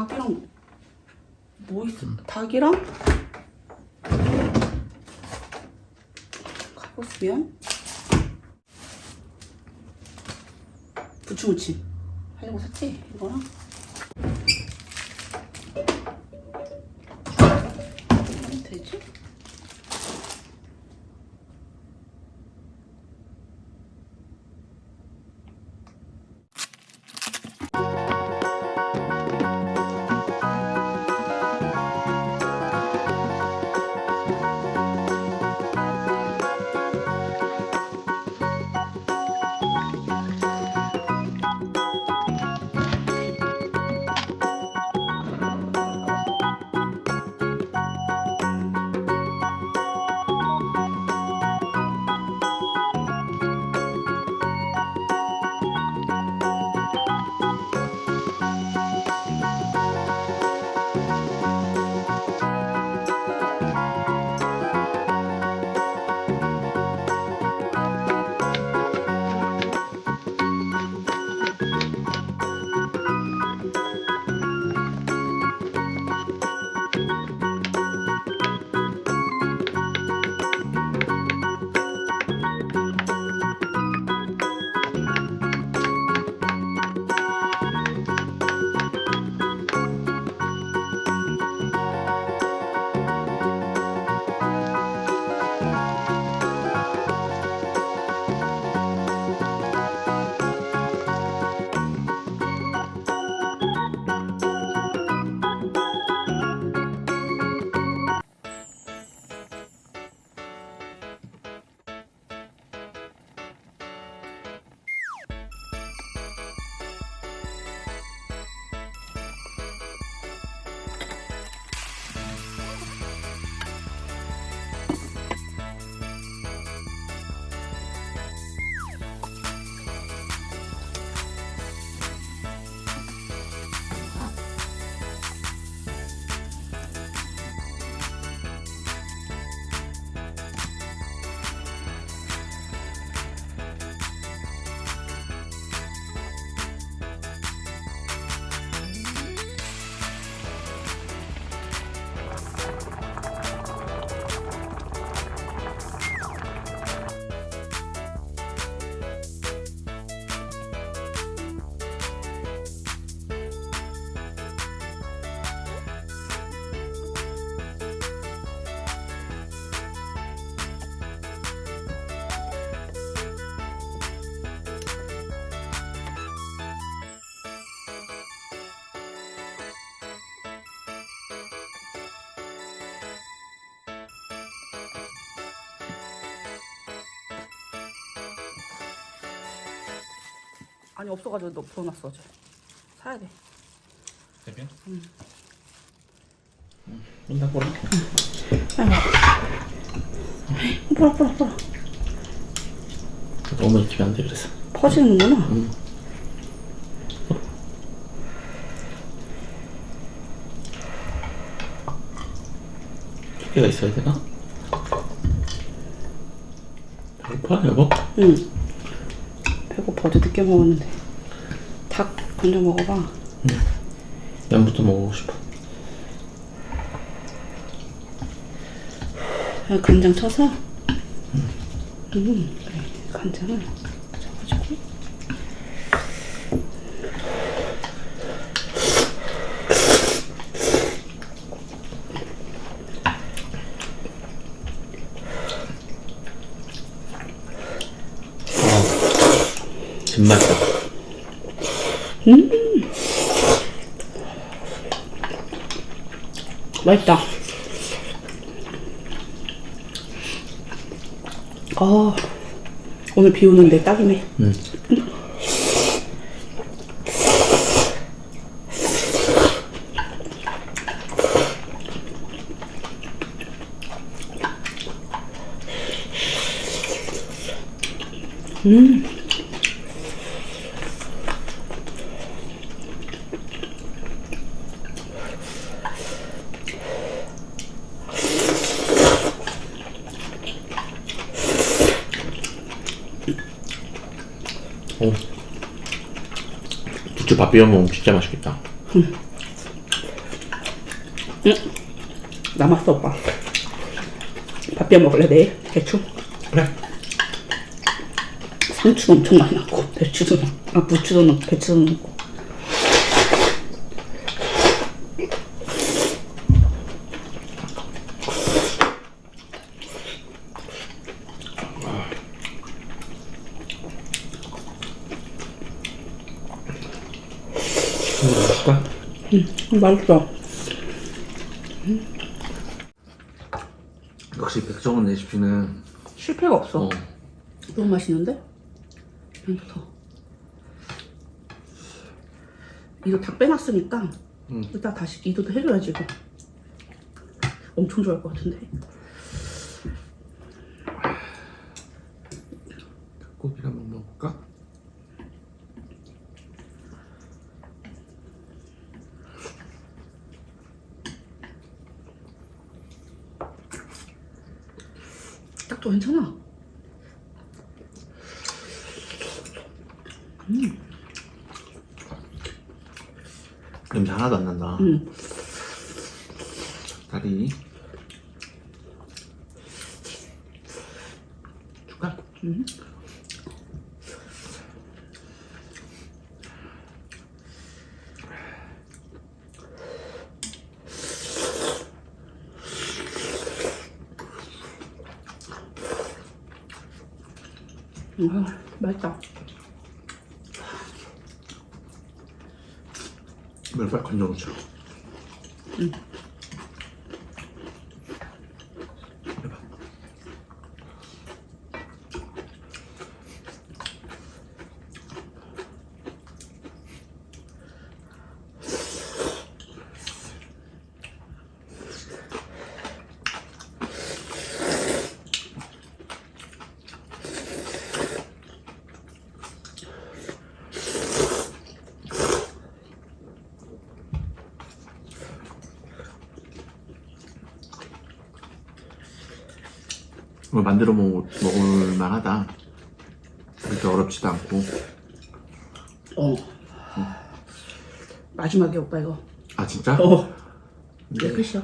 닭이랑 뭐 있어? 닭이랑? 카보스면 부추무침. 하려고 샀지 이거랑 아니 없어가지고 너 부어놨어 어제 사야 돼 대변? 응. 나 꼬라. 뿌라 뿌라 뿌라 너무 익히면 안 돼, 그래서. 퍼지는구나 두 개가 있어야 되나? 배고파, 여보? 응 배고파 어제 늦게 먹었는데. 닭 건져 먹어봐. 면부터 먹고 싶어. 야, 간장 쳐서? 음. 그래 간장을 진맛이다. 맛있다 아 오늘 비 오는데 딱이네 응. 오. 부추 밥 비벼 먹으면 진짜 맛있겠다. 응. 남았어 오빠. 밥 비벼 먹을래 내일? 배추? 그래. 상추 엄청 많이 넣고 배추도 넣고 아 부추도 넣고 배추도 넣고. 이거 맛있다. 음, 맛있어. 역시 백종원 레시피는 실패가 없어. 어, 너무 맛있는데? 너무 좋다. 이거 다 빼놨으니까 응. 이따 다시 이도도 해줘야지 이거. 엄청 좋아할 것 같은데. 고기를 딱도 괜찮아. 냄새 하나도 안 난다. 응. 다리. 줄까? 음, 맛있다. 멸발 건져놓자. 해 만들어 먹을, 먹을 만하다. 그렇게 어렵지도 않고. 어. 마지막에 오빠 이거. 아 진짜? 어. 내 끝이야.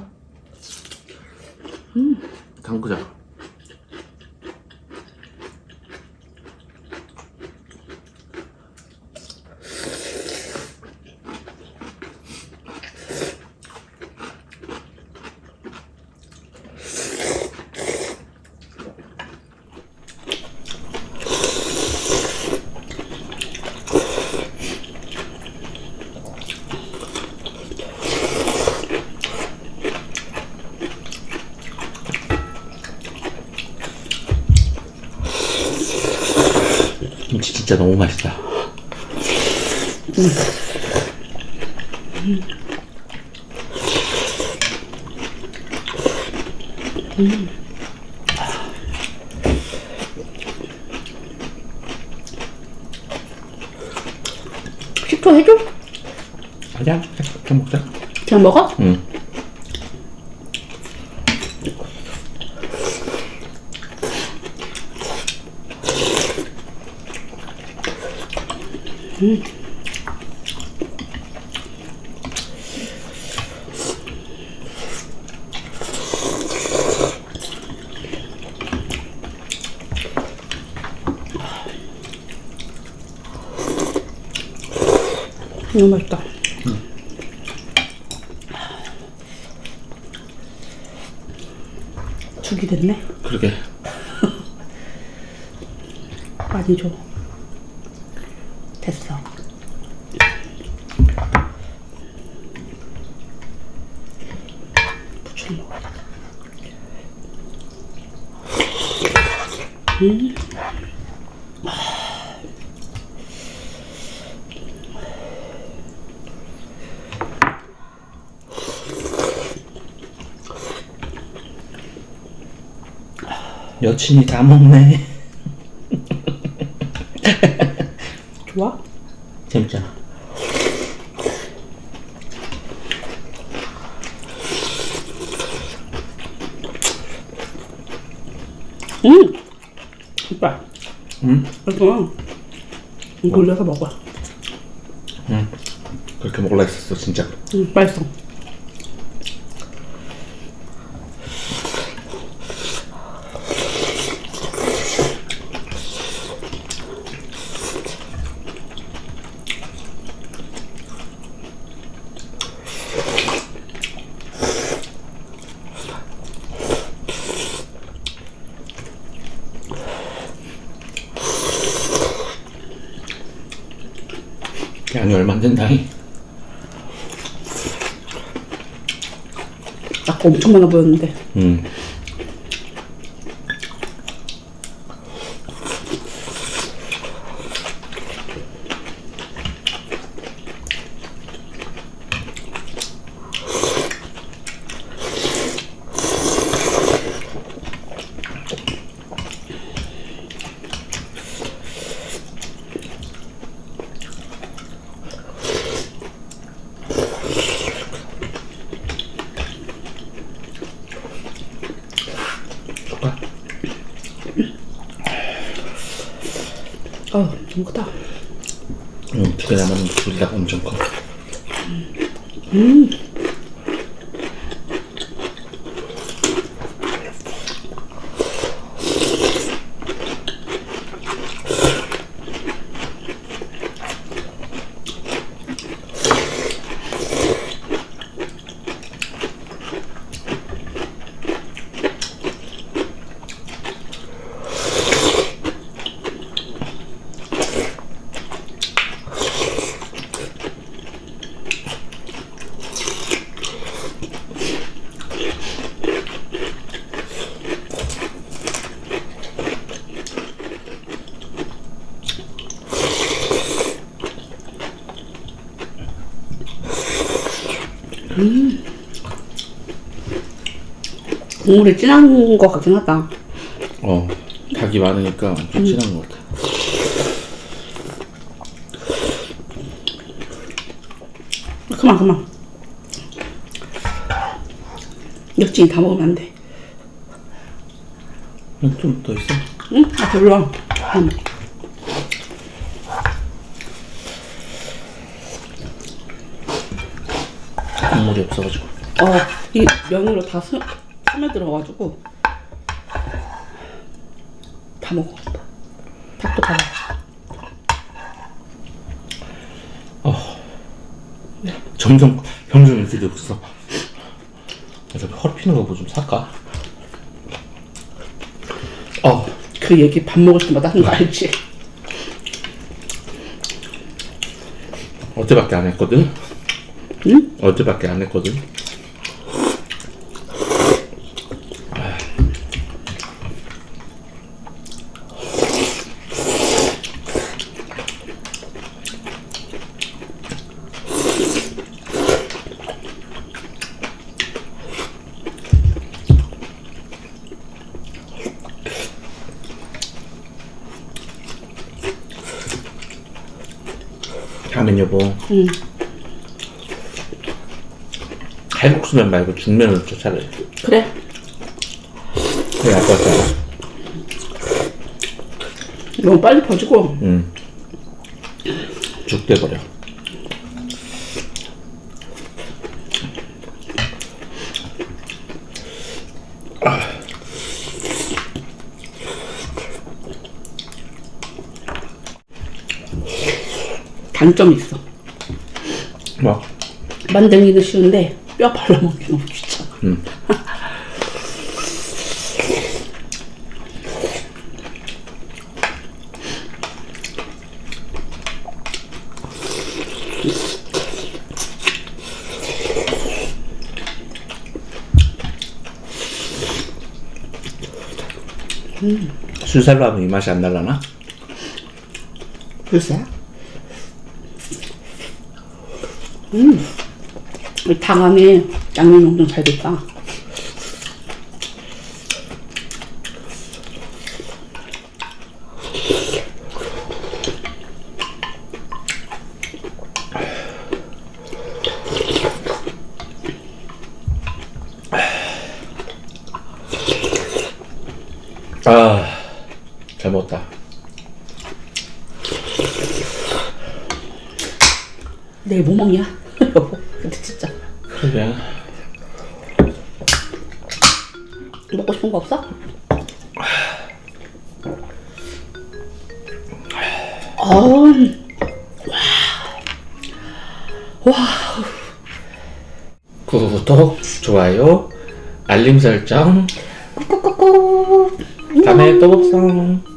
담그자. 김치 진짜 너무 맛있다. 식초 해줘? 아니야, 그냥 먹자. 그냥 먹어? 응. 너무 맛있다. 죽이 됐네. 그러게. 많이 줘. 됐어. 부추 먹어야겠다. 여친이 다 먹네. 좋아? 재밌잖아. 응! 오빠, 응? 이거 돌려서 먹어. 응. 그렇게 먹으라 했었어, 진짜. 응, 맛있어. 안 된다잉. 아까 엄청 많아 보였는데. 음. 줄까? 어, 너무 크다. 응, 두개 남았는데 둘다 엄청 커. 국물이 진한 것 같긴 하다. 어, 닭이 많으니까 좀 진한 것 같아. 그만, 그만. 역진이 다 먹으면 안 돼. 좀 더 있어? 응? 아, 별로. 응. 국물이 없어가지고. 어, 이 면으로 다 스, 스며들어가지고 다 먹었다. 닭도 다 먹었어. 점점 점점 이렇게 되고 있어. 어차피 허리 피는 거 뭐 좀 살까? 어, 그 얘기 밥 먹을 때마다 하는 거 알지? 어제밖에 안 했거든. 응? 어제밖에 안 했거든. 응. 칼국수면 말고 줘 차라리. 그래. 것 같잖아. 너무 빨리 퍼지고 응. 죽 돼버려. 단점이 있어. 뭐? 만들기는 쉬운데 뼈 발라먹기 너무 귀찮아. 응. 술살로 하면 이 맛이 안 날라나? 글쎄. 음. 이닭 안에 양념이 엄청 잘 됐다. 아, 잘 먹었다. 내일 뭐 먹냐? 여보. 근데 진짜 그러게. 먹고 싶은 거 없어? 어, 구독, 좋아요, 알림 설정. 꼬꼬꼬. 다음에 또 봅성.